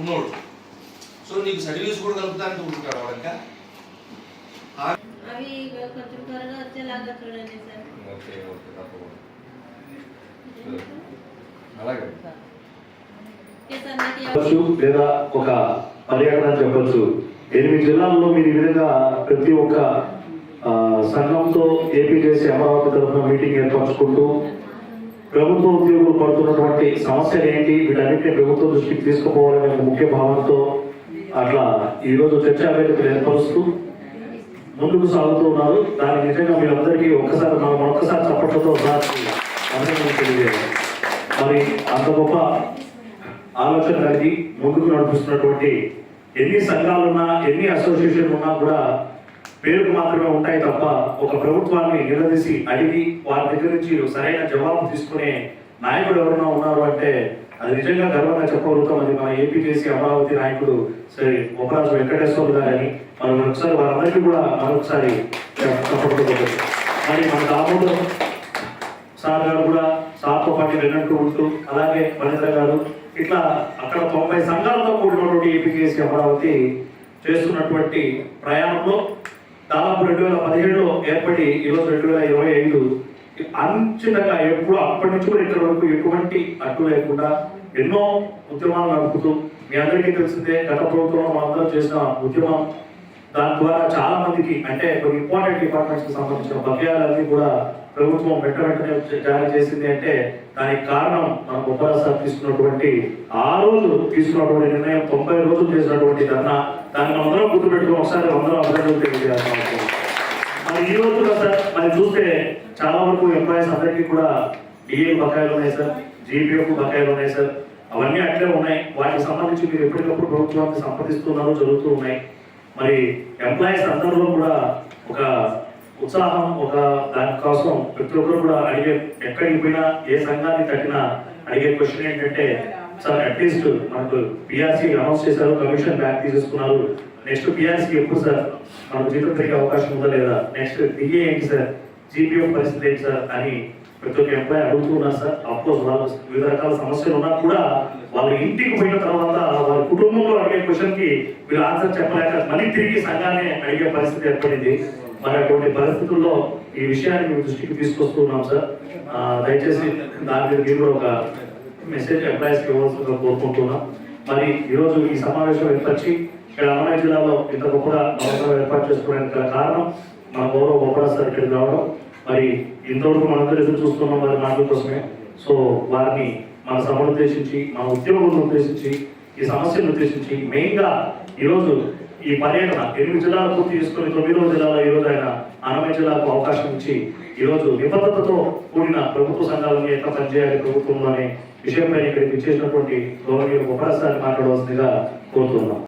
ఉన్నోడు. సో నీకు సర్వీస్ కూడా కలుపుతానికి ఉంటాడు వాడక అవి కొంచెం త్వరగా వచ్చేలాగా చూడండి సార్. ఓకే ఓకే తప్పకుండా. అలాగే. ఓకే సార్ నాకు ఈ చెప్పచ్చు లేదా ఒక పర్యటన చెప్పచ్చు. ఎనిమిది జిల్లాల్లో మీరు ఈ విధంగా ప్రతి ఒక్క సంఘంతో ఏపీ చేసి అమరావతి తరఫున మీటింగ్ ఏర్పరచుకుంటూ ప్రభుత్వ ఉద్యోగులు పడుతున్నటువంటి సమస్యలు ఏంటి? వీటన్నిటిని ప్రభుత్వం దృష్టికి తీసుకుపోవాలనే ఒక ముఖ్య భావంతో అట్లా ఈరోజు చర్చా వేదికలు ఏర్పరుస్తూ ముందుకు సాగుతూ ఉన్నారు. దాని నిజంగా మీరందరికీ ఒక్కసారి మనం ఒక్కసారి చప్పట్లతో తెలియజేయాలి. మరి అంత గొప్ప ఆలోచన కలిగి ముందుకు నడిపిస్తున్నటువంటి ఎన్ని సంఘాలున్నా ఎన్ని అసోసియేషన్ ఉన్నా కూడా పేరుకు మాత్రమే ఉంటాయి తప్ప ఒక ప్రభుత్వాన్ని నిలదీసి అడిగి వారి దగ్గర నుంచి సరైన జవాబు తీసుకునే నాయకుడు ఎవరైనా ఉన్నారు అంటే అది నిజంగా గర్వంగా చెప్పగలుగుతాం అది మన ఏపీ చేసి అమరావతి నాయకుడు శ్రీ ఒకరాజు వెంకటేశ్వర గారని మనం ఒకసారి వారందరికీ కూడా మరొకసారి మరి మన దామోదర్ సార్ గారు కూడా సార్తో పాటు విన్నట్టు ఉంటూ అలాగే వనిత గారు ఇట్లా అక్కడ తొంభై సంఘాలతో కూడినటువంటి ఏపీకేసీ అమరావతి చేస్తున్నటువంటి ప్రయాణంలో దాదాపు రెండు వేల పదిహేడులో ఏర్పడి ఈరోజు రెండు వేల ఇరవై ఐదు అంచనగా ఎప్పుడు అప్పటి నుంచి కూడా ఇక్కడి వరకు ఎటువంటి అడ్డు లేకుండా ఎన్నో ఉద్యమాలు నడుపుతూ మీ అందరికీ తెలిసిందే గత ప్రభుత్వంలో మనందరం చేసిన ఉద్యమం. దాని ద్వారా చాలా మందికి అంటే కొన్ని ఇంపార్టెంట్ డిపార్ట్మెంట్స్కి సంబంధించిన బకాయిలన్నీ కూడా ప్రభుత్వం వెంట వెంటనే జారీ చేసింది అంటే దానికి కారణం మన బొబ్బల సార్ తీసుకున్నటువంటి ఆ రోజు తీసుకున్నటువంటి నిర్ణయం తొంభై రోజులు చేసినటువంటి ధర్నా. దాన్ని అందరం గుర్తుపెట్టుకుని ఒకసారి అందరం అభినందనలు తెలియజేస్తాం మరి ఈ రోజు సార్ మరి చూస్తే చాలా వరకు ఎంప్లాయీస్ అందరికీ కూడా డిఏ బకాయిలు ఉన్నాయి సార్ జీపీఎఫ్ బకాయిలు ఉన్నాయి సార్. అవన్నీ అట్లే ఉన్నాయి. వాటికి సంబంధించి మీరు ఎప్పటికప్పుడు ప్రభుత్వానికి సంప్రదిస్తున్నారు జరుగుతూ ఉన్నాయి. మరి ఎంప్లాయీస్ అందరిలో కూడా ఒక ఉత్సాహం ఒక దానికోసం ప్రతి ఒక్కరు కూడా అడిగే ఎక్కడికి పోయినా ఏ సంఘాన్ని తట్టినా అడిగే క్వశ్చన్ ఏంటంటే సార్ అట్లీస్ట్ మనకు పిఆర్సీ అనౌన్స్ చేశారు కమిషన్ బ్యాక్ తీసేసుకున్నారు. నెక్స్ట్ పిఆర్సీ ఎప్పుడు సార్ మనకు జీతం పెరిగే అవకాశం ఉందా లేదా? నెక్స్ట్ డిఏ ఏంటి సార్ జీపీఓ పరిస్థితి ఏంటి సార్ అని ప్రతి ఒక్క ఎంప్లాయ్ అడుగుతూ సార్ అఫ్కోర్స్ వాళ్ళ వివిధ రకాల సమస్యలు ఉన్నా కూడా వాళ్ళ ఇంటికి పోయిన తర్వాత వాళ్ళ కుటుంబంలో అడిగే క్వశ్చన్కి వీళ్ళు ఆన్సర్ చెప్పలేక మళ్ళీ తిరిగి సంఘాన్ని అడిగే పరిస్థితి ఏర్పడింది. మరి అటువంటి పరిస్థితుల్లో ఈ విషయాన్ని మీ దృష్టికి తీసుకొస్తున్నాం సార్. దయచేసి దాని మీద మీరు ఒక మెసేజ్ ఎంప్లాయీస్ ఇవ్వాల్సిందిగా కోరుకుంటున్నాం. మరి ఈరోజు ఈ సమావేశం ఏర్పరిచి ఇక్కడ అన్నమయ్య జిల్లాలో ఇంత గొప్పగా ఏర్పాటు చేసుకోవడానికి గల కారణం మన గౌరవ బొప్పరా సార్ ఇక్కడికి రావడం. మరి ఇంతవరకు మనందరూ ఎదురు చూస్తున్నాం వారి మాటల కోసమే. సో వారిని మన సభను ఉద్దేశించి మన ఉద్యోగులను ఉద్దేశించి ఈ సమస్యను ఉద్దేశించి మెయిన్గా ఈరోజు ఈ పర్యటన ఎనిమిది జిల్లాలు పూర్తి చేసుకుని తొమ్మిదవ జిల్లాలో ఈరోజు ఆయన అన్నమయ్య జిల్లాకు అవకాశం ఇచ్చి ఈ రోజు నిబద్ధతతో కూడిన ప్రభుత్వ సంఘాలను ఎట్లా పనిచేయాలి ప్రభుత్వంలో అనే విషయంపై ఇక్కడికి ఇచ్చేసినటువంటి గౌరవ ఉపరాష్ట్రాన్ని మాట్లాడవలసిందిగా కోరుతున్నాం.